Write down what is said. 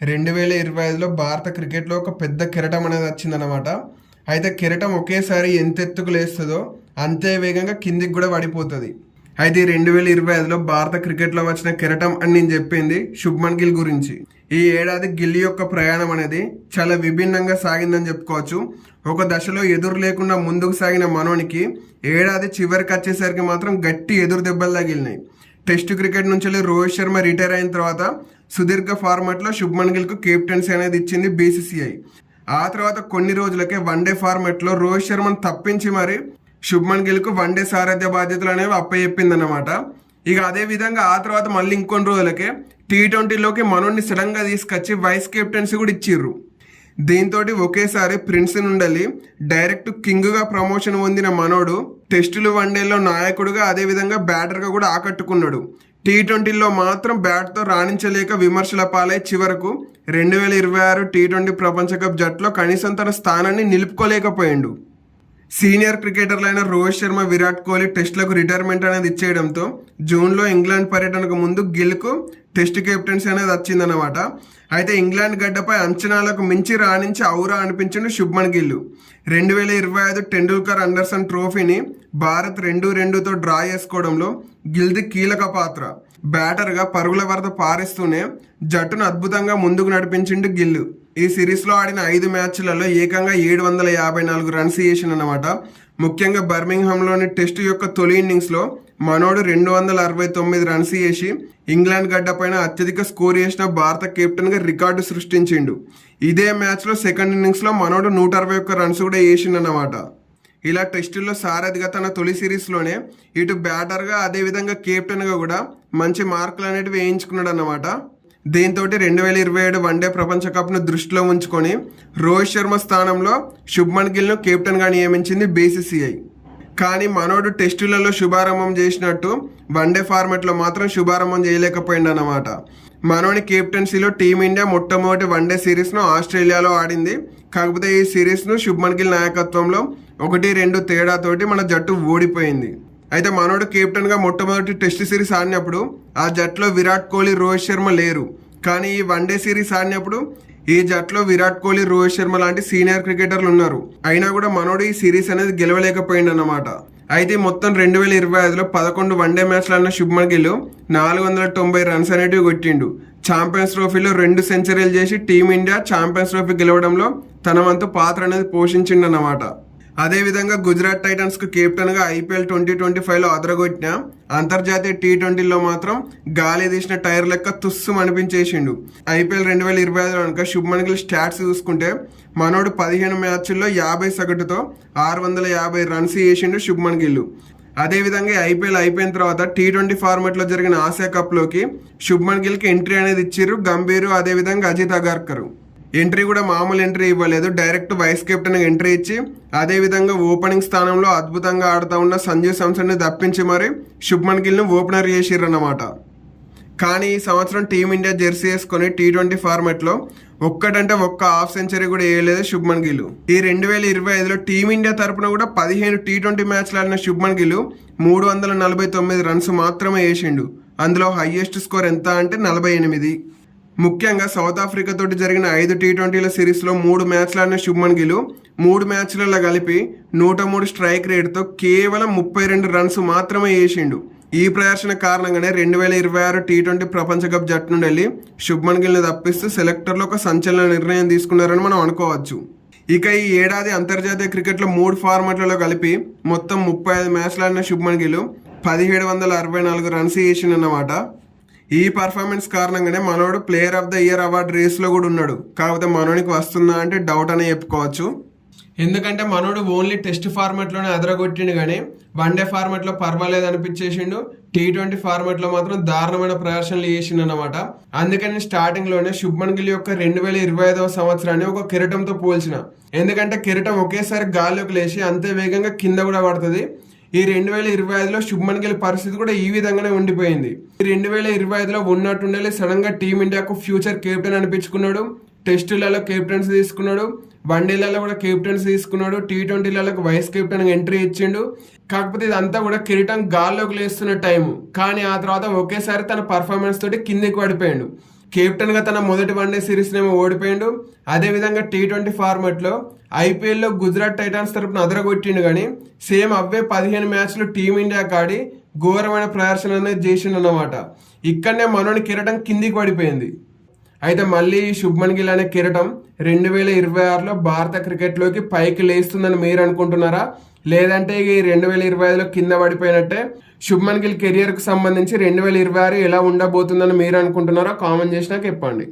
రెండు వేల ఇరవై ఐదులో భారత క్రికెట్లో ఒక పెద్ద కిరటం అనేది వచ్చిందనమాట అయితే కిరటం ఒకేసారి ఎంత ఎత్తుకు లేస్తుందో అంతే వేగంగా కిందికి కూడా పడిపోతుంది అయితే ఈ రెండు వేల ఇరవై ఐదులో భారత క్రికెట్లో వచ్చిన కిరటం అని నేను చెప్పింది శుభ్మన్ గిల్ గురించి. ఈ ఏడాది గిల్లి యొక్క ప్రయాణం అనేది చాలా విభిన్నంగా సాగిందని చెప్పుకోవచ్చు. ఒక దశలో ఎదురు లేకుండా ముందుకు సాగిన మనోనికి ఏడాది చివరికి వచ్చేసరికి మాత్రం గట్టి ఎదురు దెబ్బలు తగిలినాయి. టెస్ట్ క్రికెట్ నుంచి వెళ్ళి రోహిత్ శర్మ రిటైర్ అయిన తర్వాత సుదీర్ఘ ఫార్మాట్లో శుభ్మన్ గిల్కు కెప్టెన్సీ అనేది ఇచ్చింది బీసీసీఐ ఆ తర్వాత కొన్ని రోజులకే వన్డే ఫార్మాట్లో రోహిత్ శర్మను తప్పించి మరి శుభ్మన్ గిల్కు వన్డే సారథ్య బాధ్యతలు అనేవి అప్పచెప్పిందన్నమాట. ఇక అదే విధంగా ఆ తర్వాత మళ్ళీ ఇంకొన్ని రోజులకే టీ ట్వంటీలోకి మనోడిని సడన్గా తీసుకొచ్చి వైస్ కెప్టెన్సీ కూడా ఇచ్చిర్రు. దీంతో ఒకేసారి ప్రిన్స్ నుండి డైరెక్ట్ కింగ్గా ప్రమోషన్ పొందిన మనోడు టెస్టులు వన్డేల్లో నాయకుడుగా అదేవిధంగా బ్యాటర్గా కూడా ఆకట్టుకున్నాడు. టీ ట్వంటీలో మాత్రం బ్యాట్తో రాణించలేక విమర్శల పాలై చివరకు రెండు వేల ఇరవై ఆరు టీ ట్వంటీ ప్రపంచ కప్ జట్టులో కనీసం తన స్థానాన్ని నిలుపుకోలేకపోయిండు. సీనియర్ క్రికెటర్లైన రోహిత్ శర్మ విరాట్ కోహ్లీ టెస్టులకు రిటైర్మెంట్ అనేది ఇచ్చేయడంతో జూన్లో ఇంగ్లాండ్ పర్యటనకు ముందు గిల్కు టెస్ట్ కెప్టెన్సీ అనేది వచ్చిందన్నమాట. అయితే ఇంగ్లాండ్ గడ్డపై అంచనాలకు మించి రాణించి ఔరా అనిపించిన శుభ్మన్ గిల్లు. రెండు వేల ఇరవై ఐదు టెండూల్కర్ అండర్సన్ ట్రోఫీని భారత్ రెండు రెండుతో డ్రా చేసుకోవడంలో గిల్ది కీలక పాత్ర. బ్యాటర్గా పరుగుల వరద పారిస్తూనే జట్టును అద్భుతంగా ముందుకు నడిపించిండు గిల్లు. ఈ సిరీస్లో ఆడిన ఐదు మ్యాచ్లలో ఏకంగా ఏడు వందల యాభై నాలుగు రన్స్ చేసిండనమాట ముఖ్యంగా బర్మింగ్హామ్లోని టెస్ట్ యొక్క తొలి ఇన్నింగ్స్లో మనోడు రెండు వందల అరవై తొమ్మిది రన్స్ చేసి ఇంగ్లాండ్ గడ్డపైన అత్యధిక స్కోర్ చేసిన భారత కెప్టెన్గా రికార్డు సృష్టించిండు. ఇదే మ్యాచ్లో సెకండ్ ఇన్నింగ్స్లో మనోడు నూట అరవై ఒక్క రన్స్ కూడా వేసిండనమాట ఇలా టెస్టుల్లో సారథిగా తన తొలి సిరీస్లోనే ఇటు బ్యాటర్గా అదేవిధంగా కెప్టెన్గా కూడా మంచి మార్కులు అనేటివి వేయించుకున్నాడు అన్నమాట దీంతో రెండు వేల ఇరవై ఏడు వన్డే ప్రపంచ కప్ను దృష్టిలో ఉంచుకొని రోహిత్ శర్మ స్థానంలో శుభ్మన్ గిల్ను కెప్టెన్గా నియమించింది బీసీసీఐ. కానీ మనోడు టెస్టులలో శుభారంభం చేసినట్టు వన్డే ఫార్మెట్లో మాత్రం శుభారంభం చేయలేకపోయింది అన్నమాట మనోని కెప్టెన్సీలో టీమిండియా మొట్టమొదటి వన్డే సిరీస్ను ఆస్ట్రేలియాలో ఆడింది. కాకపోతే ఈ సిరీస్ను శుభ్మన్ గిల్ నాయకత్వంలో ఒకటి రెండు తేడాతోటి మన జట్టు ఓడిపోయింది అయితే మనోడు కెప్టెన్గా మొట్టమొదటి టెస్ట్ సిరీస్ ఆడినప్పుడు ఆ జట్లో విరాట్ కోహ్లీ రోహిత్ శర్మ లేరు. కానీ ఈ వన్డే సిరీస్ ఆడినప్పుడు ఈ జట్లో విరాట్ కోహ్లీ రోహిత్ శర్మ లాంటి సీనియర్ క్రికెటర్లు ఉన్నారు. అయినా కూడా మనోడు ఈ సిరీస్ అనేది గెలవలేకపోయింది అన్నమాట అయితే మొత్తం రెండు వేల ఇరవై ఐదులో పదకొండు వన్డే మ్యాచ్లు అన్న శుభ్మన్ గిల్ నాలుగు వందల తొంభై రన్స్ అనేటివి కొట్టిండు. ఛాంపియన్స్ ట్రోఫీలో రెండు సెంచరీలు చేసి టీమిండియా ఛాంపియన్స్ ట్రోఫీ గెలవడంలో తన వంతు పాత్ర అనేది పోషించిండు అన్నమాట అదేవిధంగా గుజరాత్ టైటన్స్కు కెప్టెన్గా ఐపీఎల్ ట్వంటీ ట్వంటీ ఫైవ్లో అదరగొట్టిన అంతర్జాతీయ టీ ట్వంటీలో మాత్రం గాలి తీసిన టైర్ లెక్క తుస్సు అనిపించేసిండు. ఐపీఎల్ రెండు వేల ఇరవై ఐదులో కనుక శుభ్మన్ గిల్ స్టాట్స్ చూసుకుంటే మనోడు పదిహేను మ్యాచ్ల్లో యాభై సగటుతో ఆరు వందల యాభై రన్స్ చేసిండు శుభ్మన్ గిల్. అదేవిధంగా ఐపీఎల్ అయిపోయిన తర్వాత టీ ట్వంటీ ఫార్మాట్లో జరిగిన ఆసియా కప్లోకి శుభ్మన్ గిల్కి ఎంట్రీ అనేది ఇచ్చిర్రు గంభీరు అదేవిధంగా అజిత్ అగార్కరు. ఎంట్రీ కూడా మామూలు ఎంట్రీ ఇవ్వలేదు. డైరెక్ట్ వైస్ కెప్టెన్ ఎంట్రీ ఇచ్చి అదేవిధంగా ఓపెనింగ్ స్థానంలో అద్భుతంగా ఆడుతూ ఉన్న సంజయ్ సంసన్ని తప్పించి మరి శుభ్మన్ గిల్ను ఓపెనర్ చేసిర్రన్నమాట. కానీ ఈ సంవత్సరం టీమిండియా జెర్సీ వేసుకొని టీ ట్వంటీ ఫార్మాట్లో ఒక్కటంటే ఒక్క హాఫ్ సెంచరీ కూడా వేయలేదు శుభ్మన్ గిల్ ఈ రెండు వేల ఇరవై ఐదులో టీమిండియా తరపున కూడా పదిహేను టీ ట్వంటీ మ్యాచ్లు ఆడిన శుభ్మన్ గిల్ మూడు వందల నలభై తొమ్మిది రన్స్ మాత్రమే వేసిండు. అందులో హయ్యెస్ట్ స్కోర్ ఎంత అంటే నలభై ఎనిమిది. ముఖ్యంగా సౌత్ ఆఫ్రికా తోటి జరిగిన ఐదు టీ ట్వంటీల సిరీస్లో మూడు మ్యాచ్లు ఆడిన శుభ్మన్ గిలు మూడు మ్యాచ్లలో కలిపి నూట మూడు స్ట్రైక్ రేట్తో కేవలం ముప్పై రెండు రన్స్ మాత్రమే వేసిండు. ఈ ప్రదర్శన కారణంగానే రెండు వేల ఇరవై ఆరు టీ ట్వంటీ ప్రపంచ కప్ జట్టు నుండి వెళ్ళి శుభ్మన్ గిల్ని తప్పిస్తూ సెలెక్టర్లు ఒక సంచలన నిర్ణయం తీసుకున్నారని మనం అనుకోవచ్చు. ఇక ఈ ఏడాది అంతర్జాతీయ క్రికెట్లో మూడు ఫార్మాట్లలో కలిపి మొత్తం ముప్పై ఐదు మ్యాచ్లు ఆడిన శుభ్మన్ గిల్ పదిహేడు వందల అరవై నాలుగు రన్స్ వేసిండన్నమాట. ఈ పర్ఫార్మెన్స్ కారణంగానే మనోడు player of the year award రేస్లో కూడా ఉన్నాడు. కాకపోతే మనోనికి వస్తుందా అంటే డౌట్ అనే చెప్పుకోవచ్చు. ఎందుకంటే మనోడు ఓన్లీ టెస్ట్ ఫార్మాట్లోనే అదరగొట్టిండు కానీ వన్ డే ఫార్మాట్లో పర్వాలేదు అనిపించేసిండు. టీ ట్వంటీ ఫార్మాట్లో మాత్రం దారుణమైన ప్రదర్శనలు చేసిండు అనమాట అందుకని స్టార్టింగ్లోనే శుభ్మన్ గిల్ యొక్క రెండు వేల ఇరవై ఐదవ సంవత్సరాన్ని ఒక కిరటంతో పోల్చిన. ఎందుకంటే కిరటం ఒకేసారి గాల్లోకి లేచి అంతే వేగంగా కింద కూడా పడుతుంది. ఈ రెండు వేల ఇరవై ఐదులో శుభ్మన్ గిల్ పరిస్థితి కూడా ఈ విధంగానే ఉండిపోయింది. ఈ రెండు వేల ఇరవై ఐదులో ఉన్నట్టుండేలే సడన్గా టీమిండియాకు ఫ్యూచర్ కెప్టెన్ అనిపించుకున్నాడు. టెస్టులలో కెప్టెన్స్ తీసుకున్నాడు. వన్డేలలో కూడా కెప్టెన్స్ తీసుకున్నాడు. టీ ట్వంటీలలో వైస్ కెప్టెన్ ఎంట్రీ ఇచ్చిండు. కాకపోతే ఇదంతా కూడా కిరీటం గాల్లోకి లేస్తున్న టైం కానీ ఆ తర్వాత ఒకేసారి తన పర్ఫార్మెన్స్ తోటి కిందికి పడిపోయాడు. కెప్టెన్గా తన మొదటి వన్డే సిరీస్నేమో ఓడిపోయాడు. అదేవిధంగా టీ ట్వంటీ ఫార్మాట్లో ఐపీఎల్లో గుజరాత్ టైటాన్స్ తరపున అదరగొట్టిండు కానీ సేమ్ అవే పదిహేను మ్యాచ్లు టీమిండియా కాడి ఘోరమైన ప్రదర్శన అనేది చేసిండు అన్నమాట ఇక్కడనే మనోని కిరటం కిందికి పడిపోయింది. అయితే మళ్ళీ శుభ్మన్ గిల్ అనే కిరటం రెండు వేల ఇరవై ఆరులో భారత క్రికెట్లోకి పైకి లేస్తుందని మీరు అనుకుంటున్నారా? లేదంటే ఈ రెండు వేల ఇరవై ఐదులో కింద పడిపోయినట్టే శుభ్మన్ గిల్ కెరియర్కి సంబంధించి రెండు వేల ఇరవై ఆరు ఎలా ఉండబోతుందని మీరు అనుకుంటున్నారో కామెంట్ చేసినా చెప్పండి.